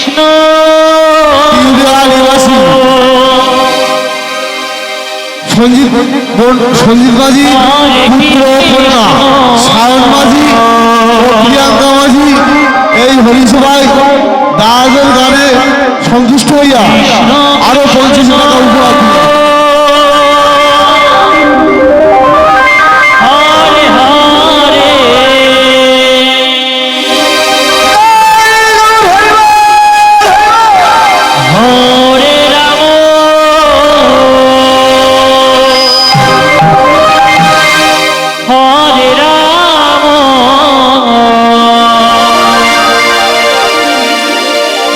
কৃষ্ণ। সঞ্জীব মাঝি সায়ন মাঝি প্রিয়াঙ্কা মাঝি এই হরিসভায় দাদাদের গানে সন্তুষ্ট হইয়া আরও পঞ্চাশ টাকা উপহার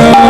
Thank.